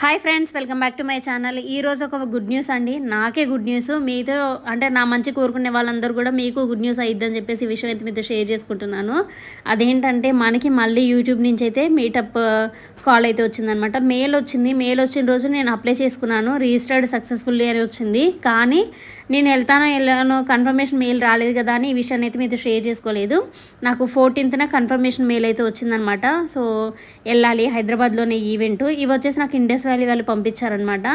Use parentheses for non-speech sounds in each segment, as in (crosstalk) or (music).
Hi friends welcome back to my channel. ఈ రోజు ఒక గుడ్ న్యూస్ అండి. నాకే గుడ్ న్యూస్. మీతో అంటే నా మంచి కోరుకునే వాళ్ళందరూ కూడా మీకు గుడ్ న్యూస్ అయిద్దని చెప్పేసి ఈ విషయం అయితే మీతో షేర్ చేసుకుంటున్నాను. అదేంటంటే మనకి మళ్ళీ యూట్యూబ్ నుంచి అయితే మీటప్ కాల్ అయితే వచ్చిందనమాట. మెయిల్ వచ్చింది. మెయిల్ వచ్చిన రోజు నేను అప్లై చేసుకున్నాను. రిజిస్టర్డ్ సక్సెస్ఫుల్లీ అని వచ్చింది. కానీ నేను వెళ్తానో వెళ్ళానో కన్ఫర్మేషన్ మెయిల్ రాలేదు కదా అని ఈ విషయాన్ని అయితే మీతో షేర్ చేసుకోలేదు. నాకు ఫోర్టీన్త్న కన్ఫర్మేషన్ మెయిల్ అయితే వచ్చిందనమాట. సో వెళ్ళాలి. హైదరాబాద్లోనే ఈవెంట్. ఇవి వచ్చేసి నాకు ఇండస్ వ్యాలీ వాళ్ళు పంపించారనమాట.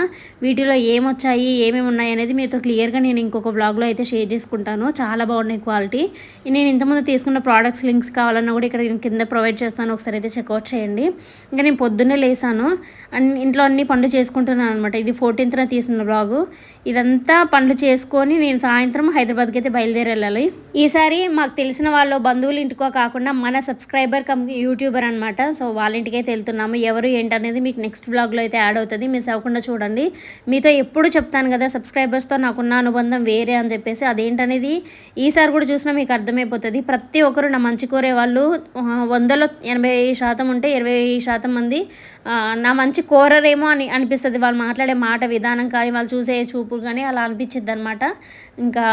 వీటిలో ఏమొచ్చాయి? ఏమేమి ఉన్నాయి? అనేది మీతో క్లియర్గా నేను ఇంకొక వ్లాగ్లో అయితే షేర్ చేసుకుంటాను. చాలా బాగున్నాయి క్వాలిటీ. నేను ఇంతకుముందు తీసుకున్న ప్రోడక్ట్స్ లింక్స్ కావాలన్నా కూడా ఇక్కడ కింద ప్రొవైడ్ చేస్తాను. ఒకసారి అయితే చెక్అవుట్ చేయండి. ఇంకా నేను పొద్దున్నే లేసాను. అన్ని ఇంట్లో అన్ని పనులు చేసుకుంటున్నాను అనమాట ఇది ఫోర్టీన్త్న తీసిన బ్లాగు. ఇదంతా పనులు చేసుకొని నేను సాయంత్రం హైదరాబాద్కి అయితే బయలుదేరి వెళ్ళాలి. ఈసారి మాకు తెలిసిన వాళ్ళు బంధువులు ఇంటికో కాకుండా మన సబ్స్క్రైబర్ కమ్ యూట్యూబర్ అనమాట సో వాళ్ళ ఇంటికైతే వెళ్తున్నాము. ఎవరు ఏంటనేది మీకు నెక్స్ట్ బ్లాగ్లో అయితే యాడ్ అవుతుంది. మిస్ అవ్వకుండా చూడండి. మీతో ఎప్పుడు చెప్తాను కదా సబ్స్క్రైబర్స్తో నాకున్న అనుబంధం వేరే అని చెప్పేసి అదేంటనేది ఈసారి కూడా చూసినా మీకు అర్థమైపోతుంది. ప్రతి ఒక్కరు నా మంచి కోరే వాళ్ళు వందలో ఎనభై శాతం ఉంటే ఇరవై శాతం మంది ఆ, నా మంచి కోరరేమో అని అనిపిస్తుంది. వాళ్ళు మాట్లాడే మాట విధానం కానీ వాళ్ళు చూసే చూపులు కానీ అలా అనిపించింది అనమాట ఇంకా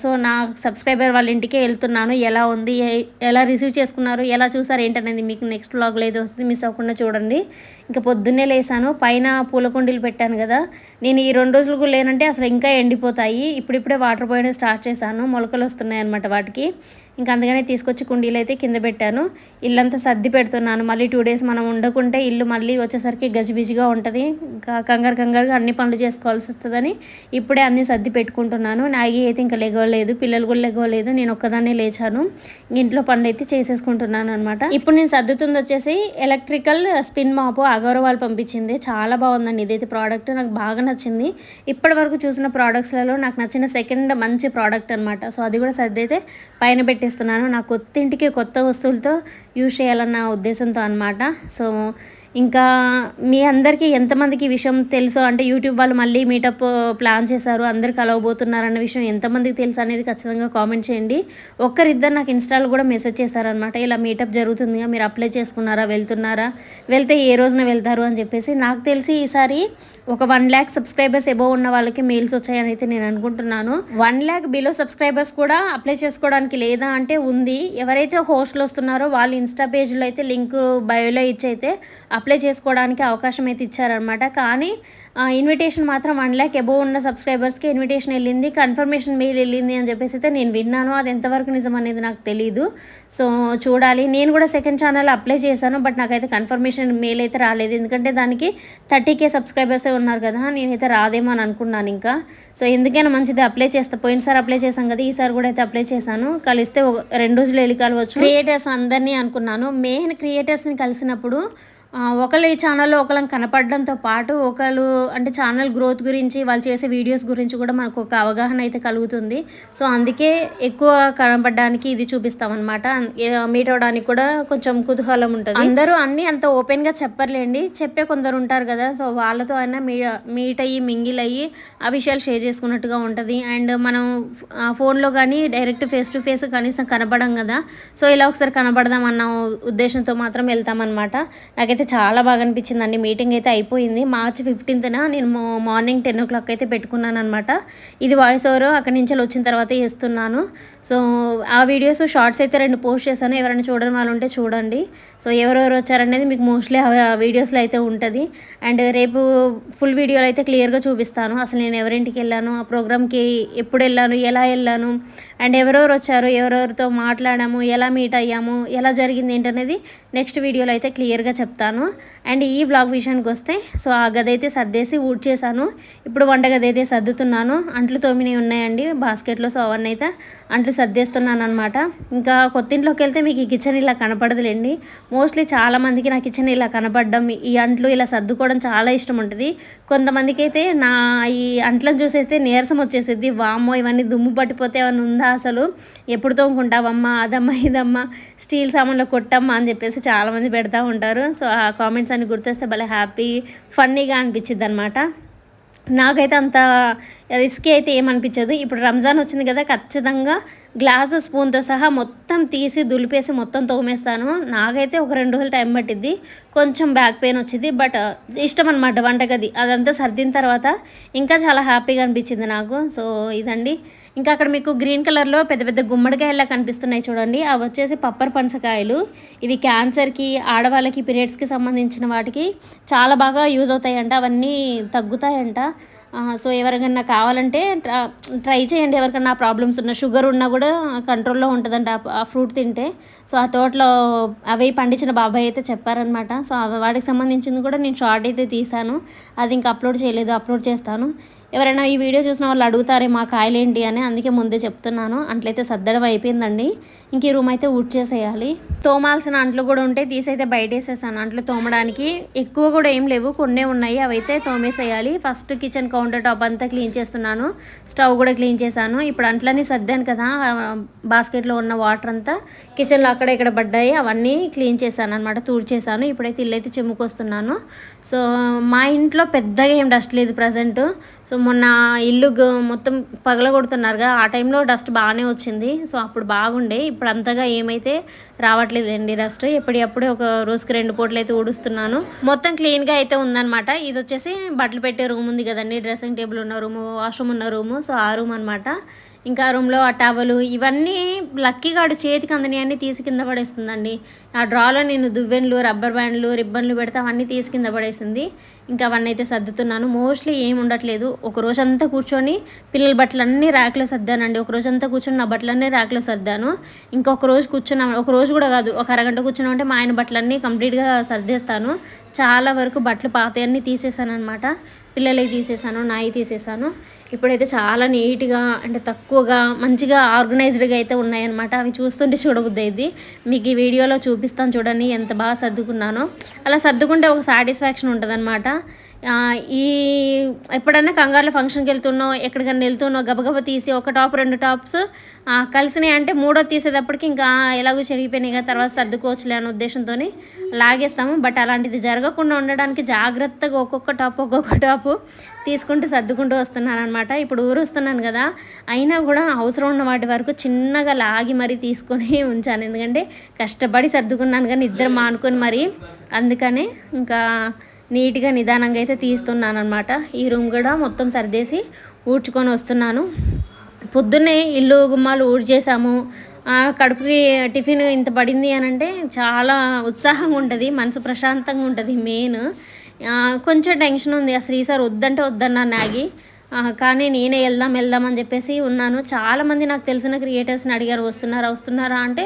సో నా సబ్స్క్రైబర్ వాళ్ళ ఇంటికే వెళ్తున్నాను. ఎలా ఉంది? ఎలా రిసీవ్ చేసుకున్నారు? ఎలా చూసారు? ఏంటనేది మీకు నెక్స్ట్ బ్లాగ్లో ఏదో వస్తుంది. మిస్ అవ్వకుండా చూడండి. ఇంకా పొద్దున్నే లేసాను. పైన పూల కుండీలు పెట్టాను కదా. నేను ఈ రెండు రోజులు కూడా లేనంటే అసలు ఇంకా ఎండిపోతాయి. ఇప్పుడిప్పుడే వాటర్ పోయడం స్టార్ట్ చేశాను. మొలకలు వస్తున్నాయి అనమాట వాటికి. ఇంకా అందుకనే తీసుకొచ్చి కుండీలు అయితే కింద పెట్టాను. ఇల్లంతా సర్ది పెడుతున్నాను. మళ్ళీ టూ డేస్ మనం ఉండకుంటే ఇల్లు మళ్ళీ వచ్చేసరికి గజిబిజిగా ఉంటుంది. ఇంకా కంగారు కంగారుగా అన్ని పనులు చేసుకోవాల్సి వస్తుందని ఇప్పుడే అన్ని సర్ది పెట్టుకుంటున్నాను. నాగి అయితే ఇంకా లెగవలేదు పిల్లలు కూడా లెగవలేదు నేను ఒక్కదాన్నే లేచాను. ఇంట్లో పనులు అయితే చేసేసుకుంటున్నాను అనమాట ఇప్పుడు నేను సర్దుతుంది వచ్చేసి ఎలక్ట్రికల్ స్పిన్ మాపు అగౌరవాలు పంపించింది. చాలా బాగుందండి. ఇదైతే ప్రోడక్ట్ నాకు బాగా నచ్చింది. ఇప్పటి వరకు చూసిన ప్రోడక్ట్స్లలో నాకు నచ్చిన సెకండ్ మంచి ప్రోడక్ట్ అనమాట సో అది కూడా సర్ది అయితే పైన పెట్టేస్తున్నాను. నా కొత్త ఇంటికి కొత్త వస్తువులతో యూజ్ చేయాలన్న ఉద్దేశంతో అనమాట సో ఇంకా మీ అందరికీ ఎంతమందికి ఈ విషయం తెలుసో? అంటే యూట్యూబ్ వాళ్ళు మళ్ళీ మీటప్ ప్లాన్ చేశారు అందరు కలవబోతున్నారు అన్న విషయం ఎంతమందికి తెలుసు అనేది ఖచ్చితంగా కామెంట్ చేయండి. ఒక్కరిద్దరు నాకు ఇన్స్టాలో కూడా మెసేజ్ చేశారనమాట ఇలా మీటప్ జరుగుతుందిగా మీరు అప్లై చేసుకున్నారా వెళ్తున్నారా వెళ్తే ఏ రోజున వెళ్తారు అని చెప్పేసి. నాకు తెలిసి ఈసారి ఒక వన్ ల్యాక్ సబ్స్క్రైబర్స్ ఎబో ఉన్న వాళ్ళకి మెయిల్స్ వచ్చాయని అయితే నేను అనుకుంటున్నాను. వన్ ల్యాక్ బిలో సబ్స్క్రైబర్స్ కూడా అప్లై చేసుకోవడానికి లేదా అంటే ఉంది. ఎవరైతే హోస్ట్లు వస్తున్నారో వాళ్ళు ఇన్స్టా పేజ్లో అయితే లింక్ బయోలో ఇచ్చి అయితే అప్లై చేసుకోవడానికి అవకాశం అయితే ఇచ్చారనమాట కానీ ఇన్విటేషన్ మాత్రం వన్ ల్యాక్ ఎబో ఉన్న సబ్స్క్రైబర్స్కి ఇన్విటేషన్ వెళ్ళింది. కన్ఫర్మేషన్ మెయిల్ వెళ్ళింది అని చెప్పేసి అయితే నేను విన్నాను. అది ఎంతవరకు నిజం అనేది నాకు తెలియదు సో చూడాలి. నేను కూడా సెకండ్ ఛానల్ అప్లై చేశాను. బట్ నాకైతే కన్ఫర్మేషన్ మెయిల్ అయితే రాలేదు. ఎందుకంటే దానికి థర్టీ కే సబ్స్క్రైబర్సే ఉన్నారు కదా నేనైతే రాదేమో అని అనుకున్నాను ఇంకా. సో ఎందుకైనా మంచిది అప్లై చేస్తా. పోయినసారి అప్లై చేశాం కదా ఈసారి కూడా అయితే అప్లై చేశాను. కలిస్తే రెండు రోజులు వెళ్ళి కలవచ్చు. క్రియేటర్స్ అందరినీ అనుకున్నాను. మెయిన్ క్రియేటర్స్ని కలిసినప్పుడు ఒకళ్ళు ఈ ఛానల్లో ఒకళ్ళని కనపడడంతో పాటు ఒకళ్ళు అంటే ఛానల్ గ్రోత్ గురించి వాళ్ళు చేసే వీడియోస్ గురించి కూడా మనకు ఒక అవగాహన అయితే కలుగుతుంది. సో అందుకే ఎక్కువ కనపడడానికి ఇది చూపిస్తామన్నమాట. మీట్ అవడానికి కూడా కొంచెం కుతూహలం ఉంటుంది. అందరూ అన్ని అంత ఓపెన్గా చెప్పర్లేండి. చెప్పే కొందరు ఉంటారు కదా. సో వాళ్ళతో అయినా మీ మీట్ అయ్యి మింగిల్ అయ్యి ఆ విషయాలు షేర్ చేసుకున్నట్టుగా ఉంటుంది. అండ్ మనం ఫోన్లో కానీ డైరెక్ట్ ఫేస్ టు ఫేస్ కనీసం కనపడం కదా. సో ఇలా ఒకసారి కనపడదాం అన్న ఉద్దేశంతో మాత్రం వెళ్తామన్నమాట. నాకైతే చాలా బాగా అనిపించిందండి. మీటింగ్ అయితే అయిపోయింది. మార్చి ఫిఫ్టీన్త్న నేను మార్నింగ్ టెన్ ఓ క్లాక్ అయితే పెట్టుకున్నాను అనమాట ఇది వాయిస్ ఓవర్. అక్కడి నుంచి వచ్చిన తర్వాత చేస్తున్నాను. సో ఆ వీడియోస్ షార్ట్స్ అయితే రెండు పోస్ట్ చేశాను. ఎవరైనా చూడని వాళ్ళు ఉంటే చూడండి. సో ఎవరెవరు వచ్చారనేది మీకు మోస్ట్లీ ఆ వీడియోస్లో అయితే ఉంటుంది. అండ్ రేపు ఫుల్ వీడియోలు అయితే క్లియర్గా చూపిస్తాను. అసలు నేను ఎవరింటికి వెళ్ళాను? ఆ ప్రోగ్రామ్కి ఎప్పుడు వెళ్ళాను? ఎలా వెళ్ళాను? అండ్ ఎవరెవరు వచ్చారు? ఎవరెవరితో మాట్లాడాము? ఎలా మీట్ అయ్యాము? ఎలా జరిగింది? ఏంటనేది నెక్స్ట్ వీడియోలో అయితే క్లియర్గా చెప్తాను. అండ్ ఈ బ్లాగ్ విషయానికి వస్తే సో ఆ గది అయితే సర్దేసి ఊడ్ చేశాను. ఇప్పుడు వంటగది అయితే సర్దుతున్నాను. అంట్లు తోమినవి ఉన్నాయండి. బాస్కెట్లో సో అవన్నీ అయితే అంట్లు సర్దేస్తున్నాను అనమాట ఇంకా కొత్త ఇంట్లోకి వెళ్తే మీకు ఈ కిచెన్ ఇలా కనపడదులేండి. మోస్ట్లీ చాలా మందికి నా కిచెన్ ఇలా కనపడడం ఈ అంట్లు ఇలా సర్దుకోవడం చాలా ఇష్టం ఉంటుంది. కొంతమందికి అయితే నా ఈ అంట్లను చూసేస్తే నీరసం వచ్చేసేది వామ్మో ఇవన్నీ దుమ్ము పట్టిపోతే ఏమైనా ఉందా అసలు? ఎప్పుడు తోముకుంటావమ్మా? అదమ్మా ఇదమ్మా? స్టీల్ సామాన్లో కొట్టమ్మా అని చెప్పేసి చాలామంది పెడతా ఉంటారు. సో ఆ కామెంట్స్ అన్ని గుర్తొస్తే భలే హ్యాపీ ఫన్నీగా అనిపించింది అనమాట నాకైతే అంత రిస్కీ అయితే ఏమనిపించదు. ఇప్పుడు రంజాన్ వచ్చింది కదా ఖచ్చితంగా గ్లాసు స్పూన్తో సహా మొత్తం తీసి దులిపేసి మొత్తం తోమేస్తాను. నాకైతే ఒక రెండు రోజులు టైం పట్టిద్ది. కొంచెం బ్యాక్ పెయిన్ వచ్చింది బట్ ఇష్టం అనమాట వంటగది. అదంతా సర్దిన తర్వాత ఇంకా చాలా హ్యాపీగా అనిపించింది నాకు. సో ఇదండి. ఇంకా అక్కడ మీకు గ్రీన్ కలర్లో పెద్ద పెద్ద గుమ్మడికాయలా కనిపిస్తున్నాయి చూడండి. అవి వచ్చేసి పప్పర్ పనసకాయలు. ఇవి క్యాన్సర్కి ఆడవాళ్ళకి పీరియడ్స్కి సంబంధించిన వాటికి చాలా బాగా యూజ్ అవుతాయంట. అవన్నీ తగ్గుతాయంట. సో ఎవరికన్నా కావాలంటే ట్రై చేయండి. ఎవరికన్నా ప్రాబ్లమ్స్ ఉన్న షుగర్ ఉన్నా కూడా కంట్రోల్లో ఉంటుందంట. ఆ- ఫ్రూట్ తింటే. సో ఆ తోటలో అవి పండించిన బాబాయ్ అయితే చెప్పారనమాట సో అవి వాటికి సంబంధించింది కూడా నేను షార్ట్ అయితే తీసాను అది ఇంకా అప్లోడ్ చేయలేదు. అప్లోడ్ చేస్తాను. ఎవరైనా ఈ వీడియో చూసిన వాళ్ళు అడుగుతారే మా కాయలు ఏంటి అని అందుకే ముందే చెప్తున్నాను. అంట్లయితే సద్దడం అయిపోయిందండి. ఇంక ఈ రూమ్ అయితే ఊడ్చేసేయాలి. తోమాల్సిన అంట్లు కూడా ఉంటే తీసైతే బయట వేసేసాను అంట్లు తోమడానికి ఎక్కువ కూడా ఏం లేవు. కొన్నే ఉన్నాయి. అవైతే తోమేసేయాలి. ఫస్ట్ కిచెన్ కౌంటర్ టాప్ అంతా క్లీన్ చేస్తున్నాను. స్టవ్ కూడా క్లీన్ చేశాను. ఇప్పుడు అంట్లన్నీ సర్దాను కదా. బాస్కెట్లో ఉన్న వాటర్ అంతా కిచెన్లో అక్కడ ఇక్కడ పడ్డాయి. అవన్నీ క్లీన్ చేశాను అనమాట తూడ్చేశాను. ఇప్పుడైతే ఇల్లు అయితే చిమ్ముకొస్తున్నాను. సో మా ఇంట్లో పెద్దగా ఏం డస్ట్ లేదు ప్రజెంట్. సో మొన్న ఇల్లు మొత్తం పగలగొడుతున్నారుగా. ఆ టైంలో డస్ట్ బాగానే వచ్చింది. సో అప్పుడు బాగుండే. ఇప్పుడు అంతగా ఏమైతే రావట్లేదండి డస్ట్. ఎప్పటికప్పుడే ఒక రోజుకి రెండు పూటలు అయితే ఊడుస్తున్నాను. మొత్తం క్లీన్గా అయితే ఉందన్నమాట. ఇది వచ్చేసి బట్టలు పెట్టే రూమ్ ఉంది కదండి. డ్రెస్సింగ్ టేబుల్ ఉన్న రూము వాష్రూమ్ ఉన్న రూము. సో ఆ రూమ్ అనమాట ఇంకా రూమ్లో ఆ టవలు ఇవన్నీ లక్కీగాడు చేతికి అందని అన్నీ తీసి కింద పడేస్తుందండి. ఆ డ్రాలో నేను దువ్వెన్లు రబ్బర్ బ్యాండ్లు రిబ్బన్లు పెడితే అవన్నీ తీసి కింద పడేసింది. ఇంకా అవన్నీ అయితే సర్దుతున్నాను. మోస్ట్లీ ఏం ఉండట్లేదు. ఒక రోజంతా కూర్చొని పిల్లల బట్టలన్నీ ర్యాక్లో సర్దానండి. ఒక రోజంతా కూర్చొని నా బట్టలన్నీ ర్యాక్లో సర్దాను. ఇంకొక రోజు కూర్చున్నాం. ఒక రోజు కూడా కాదు ఒక అరగంట కూర్చున్నామంటే మా ఆయన బట్టలన్నీ కంప్లీట్గా సర్దేస్తాను. చాలా వరకు బట్టలు పాతయన్నీ తీసేసాను అనమాట పిల్లలవి తీసేసాను నాయి తీసేసాను. ఇప్పుడైతే చాలా నీట్గా అంటే తక్కువగా మంచిగా ఆర్గనైజ్డ్గా అయితే ఉన్నాయన్నమాట. అవి చూస్తుంటే చూడబుద్ది ఇది మీకు ఈ వీడియోలో చూపిస్తాను చూడండి ఎంత బాగా సర్దుకున్నానో. అలా సర్దుకుంటే ఒక సాటిస్ఫాక్షన్ ఉంటుందన్నమాట. ఈ ఎప్పుడన్నా కంగారులో ఫంక్షన్కి వెళ్తున్నావు ఎక్కడికన్నా వెళ్తున్నావు గబగబా తీసి ఒక టాప్ రెండు టాప్స్ కలిసినాయి అంటే మూడో తీసేటప్పటికి ఇంకా ఎలాగో చెడిగిపోయినాయి కదా తర్వాత సర్దుకోవచ్చులే అనే ఉద్దేశంతో లాగేస్తాము. బట్ అలాంటిది జరగకుండా ఉండడానికి జాగ్రత్తగా ఒక్కొక్క టాప్ ఒక్కొక్క టాపు తీసుకుంటూ సర్దుకుంటూ వస్తున్నాను అనమాట ఇప్పుడు ఊరు వస్తున్నాను కదా అయినా కూడా అవసరం ఉన్న వాటి వరకు చిన్నగా లాగి మరీ తీసుకొని (laughs) ఉంచాను. ఎందుకంటే కష్టపడి సర్దుకున్నాను కానీ ఇద్దరు మానుకొని మరి అందుకనే ఇంకా నీట్గా నిదానంగా అయితే తీస్తున్నాను అనమాట ఈ రూమ్ కూడా మొత్తం సర్దేసి ఊడ్చుకొని వస్తున్నాను. పొద్దున్నే ఇల్లు గుమ్మాలు ఊడ్చేసాము కడుపుకి టిఫిన్ ఇంత పడింది అని అంటే చాలా ఉత్సాహంగా ఉంటుంది మనసు ప్రశాంతంగా ఉంటుంది మెయిన్. కొంచెం టెన్షన్ ఉంది. ఆ శ్రీ సార్ వద్దంటే వద్దన్నా నాగి. కానీ నేనే వెళ్దాం వెళ్దాం అని చెప్పేసి ఉన్నాను. చాలామంది నాకు తెలిసిన క్రియేటర్స్ని అడిగారు వస్తున్నారా వస్తున్నారా అంటే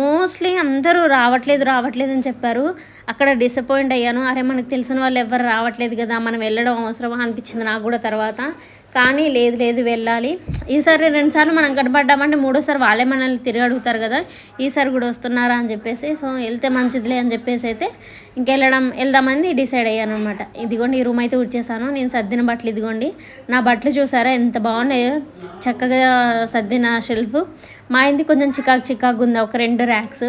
మోస్ట్లీ అందరూ రావట్లేదు రావట్లేదు అని చెప్పారు. అక్కడ డిసప్పాయింట్ అయ్యాను. అరే మనకు తెలిసిన వాళ్ళు ఎవరు రావట్లేదు కదా మనం వెళ్ళడం అవసరమా అనిపించింది నాకు కూడా తర్వాత. కానీ లేదు లేదు వెళ్ళాలి. ఈసారి రెండుసార్లు మనం కనపడ్డామంటే మూడోసారి వాళ్ళే మనల్ని తిరిగి అడుగుతారు కదా ఈసారి కూడా వస్తున్నారా అని చెప్పేసి. సో వెళ్తే మంచిదిలే అని చెప్పేసి అయితే ఇంకెళ్ళడం వెళ్దామని డిసైడ్ అయ్యాను అనమాట ఇదిగోండి ఈ రూమ్ అయితే ఉడిచేసాను నేను సర్దిన బట్టలు ఇదిగోండి. నా బట్టలు చూసారా ఎంత బాగున్నాయో. చక్కగా సర్దిన షెల్ఫ్ మా ఇంటి కొంచెం చికాకు చికాకు ఉంది ఒక రెండు ర్యాక్స్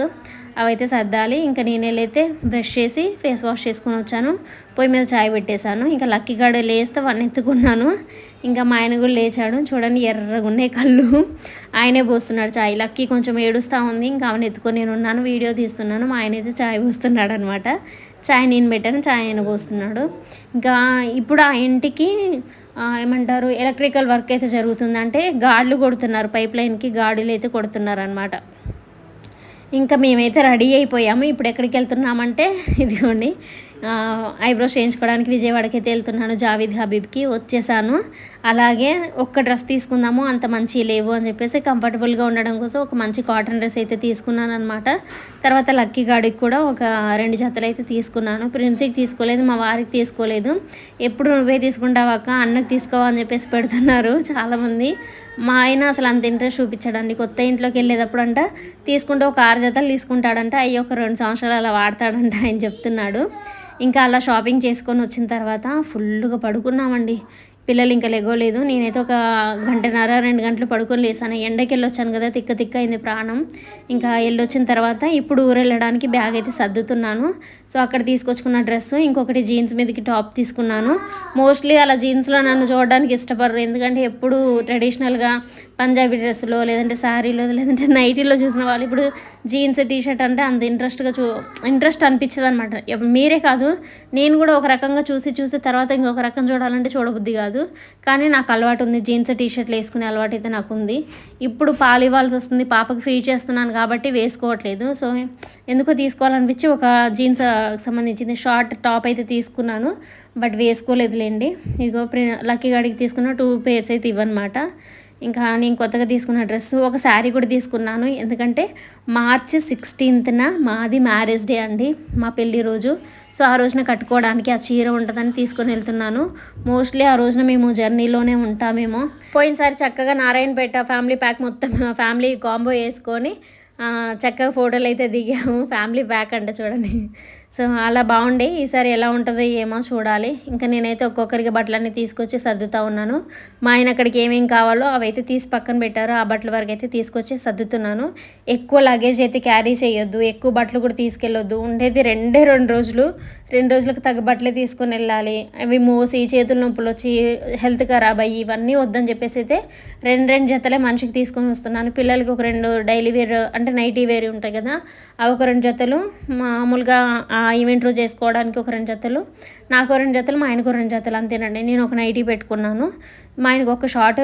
అవైతే సర్దాలి. ఇంకా నేనేలైతే బ్రష్ చేసి ఫేస్ వాష్ చేసుకొని వచ్చాను. పొయ్యి మీద చాయ్ పెట్టేశాను. ఇంకా లక్కీ గాడు లేస్తే వన్ ఎత్తుకున్నాను. ఇంకా మా ఆయన కూడా లేచాడు. చూడండి ఎర్రగా ఉన్నాయి కళ్ళు. ఆయనే పోస్తున్నాడు చాయ్. లక్కీ కొంచెం ఏడుస్తూ ఉంది. ఇంకా ఆమెను ఎత్తుకొని నేను ఉన్నాను. వీడియో తీస్తున్నాను. మా ఆయన అయితే చాయ్ పోస్తున్నాడు అనమాట చాయ్ నేను పెట్టాను. చాయ్ ఆయన పోస్తున్నాడు. ఇంకా ఇప్పుడు ఆ ఇంటికి ఏమంటారు ఎలక్ట్రికల్ వర్క్ అయితే జరుగుతుందంటే గాడ్లు కొడుతున్నారు. పైప్ లైన్కి గాడులు అయితే కొడుతున్నారు అనమాట ఇంకా మేమైతే రెడీ అయిపోయాము. ఇప్పుడు ఎక్కడికి వెళ్తున్నామంటే ఇదిగోండి ఐబ్రోస్ చేయించుకోవడానికి విజయవాడకి అయితే వెళ్తున్నాను. జావీద్ హబీబ్కి వచ్చేసాను. అలాగే ఒక్క డ్రెస్ తీసుకుందాము అంత మంచి లేవు అని చెప్పేసి కంఫర్టబుల్గా ఉండడం కోసం ఒక మంచి కాటన్ డ్రెస్ అయితే తీసుకున్నాను అనమాట తర్వాత లక్కీ గాడికి కూడా ఒక రెండు జతలు అయితే తీసుకున్నాను. ప్రిన్స్కి తీసుకోలేదు మా వారికి తీసుకోలేదు. ఎప్పుడు నువ్వే తీసుకుంటావు అక్క అన్నకు తీసుకోవా అని చెప్పేసి పెడుతున్నారు చాలామంది. మా ఆయన అసలు అంత ఇంట్రెస్ట్ చూపించాడండి. కొత్త ఇంట్లోకి వెళ్ళేటప్పుడు అంట తీసుకుంటే ఒక ఆరు జతలు తీసుకుంటాడంట అవి ఒక రెండు సంవత్సరాలు అలా వాడతాడంట ఆయన చెప్తున్నాడు. ఇంకా అలా షాపింగ్ చేసుకొని వచ్చిన తర్వాత ఫుల్గా పడుకున్నామండి. పిల్లలు ఇంకా లెగోలేదు. నేనైతే ఒక గంటన్నర రెండు గంటలు పడుకొని లేసాను. ఎండకి వెళ్ళొచ్చాను కదా తిక్క తిక్క అయింది ప్రాణం. ఇంకా వెళ్ళొచ్చిన తర్వాత ఇప్పుడు ఊరెళ్ళడానికి వెళ్ళడానికి బ్యాగ్ అయితే సర్దుతున్నాను. సో అక్కడ తీసుకొచ్చుకున్న డ్రెస్ ఇంకొకటి జీన్స్ మీదకి టాప్ తీసుకున్నాను. మోస్ట్లీ అలా జీన్స్లో నన్ను చూడడానికి ఇష్టపడరు. ఎందుకంటే ఎప్పుడు ట్రెడిషనల్గా పంజాబీ డ్రెస్సులో లేదంటే శారీలో లేదంటే నైటీలో చూసిన వాళ్ళు ఇప్పుడు జీన్స్ టీ షర్ట్ అంటే అంత ఇంట్రెస్ట్గా చూ ఇంట్రెస్ట్ అనిపించదు అనమాట మీరే కాదు నేను కూడా ఒక రకంగా చూసి చూసి తర్వాత ఇంకొక రకం చూడాలంటే చూడబుద్ధి కాదు. కానీ నాకు అలవాటు ఉంది జీన్స్ టీ షర్ట్లు వేసుకునే అలవాటు అయితే నాకు ఉంది. ఇప్పుడు పాలు ఇవ్వాల్సి వస్తుంది పాపకి ఫీడ్ చేస్తున్నాను కాబట్టి వేసుకోవట్లేదు. సో ఎందుకో తీసుకోవాలనిపించి ఒక జీన్స్ సంబంధించింది షార్ట్ టాప్ అయితే తీసుకున్నాను. బట్ వేసుకోలేదులేండి. ఇదిగో ప్రి లక్కీ గాడికి తీసుకున్న టూ పేర్స్ అయితే ఇవ్వనమాట ఇంకా నేను కొత్తగా తీసుకున్న డ్రెస్ ఒక శారీ కూడా తీసుకున్నాను. ఎందుకంటే మార్చ్ సిక్స్టీన్త్న మాది మ్యారేజ్ డే అండి మా పెళ్ళి రోజు. సో ఆ రోజున కట్టుకోవడానికి ఆ చీర ఉంటుందని తీసుకొని వెళ్తున్నాను. మోస్ట్లీ ఆ రోజున మేము జర్నీలోనే ఉంటామేమో. పోయినసారి చక్కగా నారాయణపేట ఫ్యామిలీ ప్యాక్ మొత్తం ఫ్యామిలీ కాంబో వేసుకొని చక్కగా ఫోటోలు అయితే దిగాము. ఫ్యామిలీ ప్యాక్ అంటే చూడండి. సో అలా బాగుండే. ఈసారి ఎలా ఉంటుందో ఏమో చూడాలి. ఇంకా నేనైతే ఒక్కొక్కరికి బట్టలన్నీ తీసుకొచ్చి సర్దుతా ఉన్నాను. మా ఆయన అక్కడికి ఏమేమి కావాలో అవి అయితే తీసి పక్కన పెట్టారు. ఆ బట్టల వరకు అయితే తీసుకొచ్చి సర్దుతున్నాను. ఎక్కువ లగేజ్ అయితే క్యారీ చేయొద్దు. ఎక్కువ బట్టలు కూడా తీసుకెళ్ళొద్దు. ఉండేది రెండే రెండు రోజులు. రెండు రోజులకు తగ్గ బట్టలే తీసుకొని వెళ్ళాలి. అవి మోసి చేతుల నొప్పులు వచ్చి హెల్త్ ఖరాబ్ అయ్యి ఇవన్నీ వద్దని చెప్పేసి అయితే రెండు రెండు జతలే మనిషికి తీసుకొని వస్తున్నాను. పిల్లలకి ఒక రెండు డైలీ వేర్ అంటే నైటీ వేర్ ఉంటాయి కదా అవి ఒక రెండు జతలు. మామూలుగా ఈవెంట్ రోజు చేసుకోవడానికి ఒక రెండు జతలు. నాకు రెండు జతలు మా ఆయనకు రెండు జతలు అంతేనండి. నేను ఒక నైటీ పెట్టుకున్నాను. మా ఆయనకు ఒక షార్ట్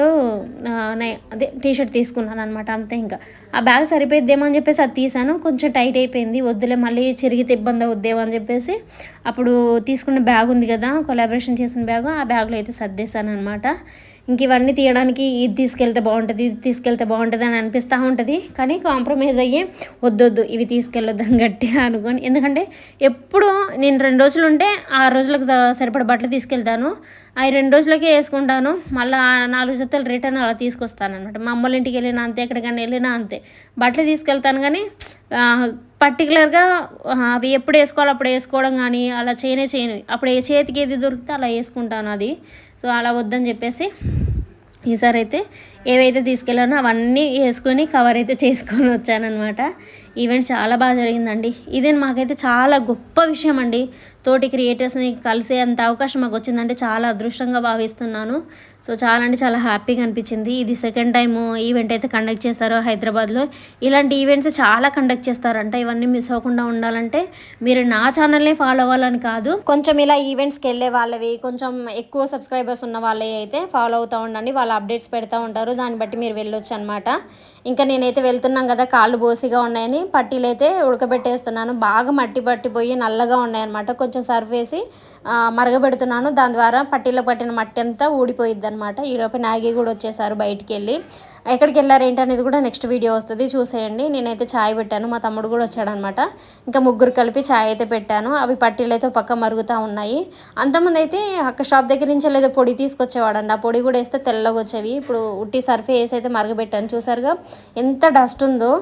అదే టీ షర్ట్ తీసుకున్నాను అనమాట అంతే ఇంకా. ఆ బ్యాగ్ సరిపోయిద్దేమో అని చెప్పేసి అది తీసాను కొంచెం టైట్ అయిపోయింది వద్దులే మళ్ళీ చిరిగితే ఇబ్బంది అవుద్దేమో అని చెప్పేసి అప్పుడు తీసుకున్న బ్యాగ్ ఉంది కదా కొలాబరేషన్ చేసిన బ్యాగ్ ఆ బ్యాగ్లో అయితే సర్దేశాను అనమాట ఇంక ఇవన్నీ తీయడానికి ఇది తీసుకెళ్తే బాగుంటుంది ఇది తీసుకెళ్తే బాగుంటుంది అని అనిపిస్తూ ఉంటుంది. కానీ కాంప్రమైజ్ అయ్యి వద్దొద్దు ఇవి తీసుకెళ్ళొద్దని గట్టిగా అనుకోని. ఎందుకంటే ఎప్పుడు నేను రెండు రోజులు ఉంటే ఆ రోజులకు సరిపడ బట్టలు తీసుకెళ్తాను. అవి రెండు రోజులకే వేసుకుంటాను. మళ్ళీ నాలుగు జతలు రిటర్న్ అలా తీసుకొస్తాను అనమాట మా అమ్మల ఇంటికి వెళ్ళినా అంతే ఎక్కడికైనా వెళ్ళినా అంతే. బట్టలు తీసుకెళ్తాను కానీ పర్టికులర్గా అవి ఎప్పుడు వేసుకోవాలి అప్పుడు వేసుకోవడం కానీ అలా చేయనే చేయను. అప్పుడు ఏ చేతికి ఏది దొరికితే అలా వేసుకుంటాను అది. సో అలా వద్దని చెప్పేసి ఈసారి అయితే ఏవైతే తీసుకెళ్ళానో అవన్నీ వేసుకొని కవర్ అయితే చేసుకొని వచ్చానమాట ఈవెంట్ చాలా బాగా జరిగిందండి. ఇది మాకైతే చాలా గొప్ప విషయం అండి తోటి క్రియేటర్స్ని కలిసే అంత అవకాశం మాకు వచ్చిందంటే చాలా అదృష్టంగా భావిస్తున్నాను. సో చాలా అంటే చాలా హ్యాపీగా అనిపించింది. ఇది సెకండ్ టైం ఈవెంట్ అయితే కండక్ట్ చేస్తారు హైదరాబాద్లో. ఇలాంటి ఈవెంట్స్ చాలా కండక్ట్ చేస్తారంట ఇవన్నీ మిస్ అవ్వకుండా ఉండాలంటే మీరు నా ఛానల్నే ఫాలో అవ్వాలని కాదు. కొంచెం ఇలా ఈవెంట్స్కి వెళ్ళే వాళ్ళవి కొంచెం ఎక్కువ సబ్స్క్రైబర్స్ ఉన్న వాళ్ళవి అయితే ఫాలో అవుతూ ఉండండి. వాళ్ళు అప్డేట్స్ పెడతా ఉంటారు. దాన్ని బట్టి మీరు వెళ్ళొచ్చు అనమాట ఇంకా నేనైతే వెళ్తున్నాం కదా కాళ్ళు బోసిగా ఉన్నాయని. పట్టీలు అయితే ఉడకబెట్టేస్తున్నాను. బాగా మట్టి పట్టిపోయి నల్లగా ఉన్నాయన్నమాట. కొంచెం సర్ఫ్ వేసి మరగబెడుతున్నాను. దాని ద్వారా పట్టీలో పట్టిన మట్టి అంతా ఊడిపోయిద్ది అనమాట ఈలోపు నాగి కూడా వచ్చేసారు బయటికి వెళ్ళి ఎక్కడికి వెళ్ళారు ఏంటి అనేది కూడా నెక్స్ట్ వీడియో వస్తుంది. చూసేయండి. నేనైతే ఛాయ్ పెట్టాను. మా తమ్ముడు కూడా వచ్చాడనమాట. ఇంకా ముగ్గురు కలిపి ఛాయ్ అయితే పెట్టాను. అవి పట్టీలతో పక్క మరుగుతూ ఉన్నాయి. అంతకుముందు అయితే అక్క షాప్ దగ్గర నుంచి లేదా పొడి తీసుకొచ్చేవాడండి. ఆ పొడి కూడా వేస్తే తెల్లగా వచ్చేవి. ఇప్పుడు ఉట్టి సర్ఫే వేసి అయితే మరగబెట్టాను. చూసారుగా? ఎంత డస్ట్ ఉందో.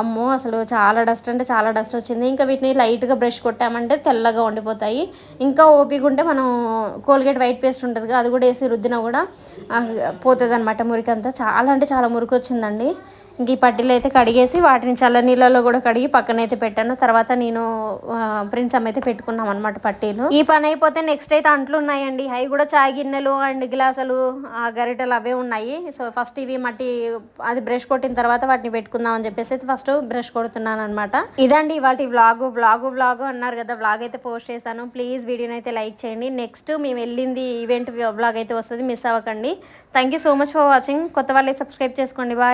అమ్మో అసలు చాలా డస్ట్ అంటే చాలా డస్ట్ వచ్చింది. ఇంకా వీటిని లైట్గా బ్రష్ కొట్టామంటే తెల్లగా ఉండిపోతాయి. ఇంకా ఓపిక ఉంటే మనం కోల్గేట్ వైట్ పేస్ట్ ఉంటుంది అది కూడా వేసి రుద్దినా కూడా పోతుంది అనమాట మురికంతా. చాలా అంటే చాలా మురికి వచ్చిందండి. ఇంక ఈ పట్టీలు అయితే కడిగేసి వాటిని చల్ల నీళ్ళలో కూడా కడిగి పక్కన అయితే పెట్టాను. తర్వాత నేను ప్రిన్స్ అయితే పెట్టుకున్నాం అనమాట పట్టీలు. ఈ పని అయిపోతే నెక్స్ట్ అయితే అంట్లు ఉన్నాయండి. అవి కూడా చాయ్ గిన్నెలు అండ్ గ్లాసులు గరిటెలు అవే ఉన్నాయి. సో ఫస్ట్ ఇవి మట్టి అది బ్రష్ కొట్టిన తర్వాత వాటిని పెట్టుకుందాం అని చెప్పేసి అయితే ఫస్ట్ బ్రష్ కొడుతున్నాను అనమాట ఇదండి వాటి వ్లాగు వ్లాగు వ్లాగు అన్నారు కదా వ్లాగ్ అయితే పోస్ట్ చేశాను. ప్లీజ్ వీడియోని అయితే లైక్ చేయండి. నెక్స్ట్ మేము వెళ్ళింది ఈవెంట్ వ్లాగ్ అయితే వస్తుంది మిస్ అవ్వకండి. Thank you so much for watching. కొత్త వాళ్ళే సబ్స్క్రైబ్ చేసుకోండి. బాయ్.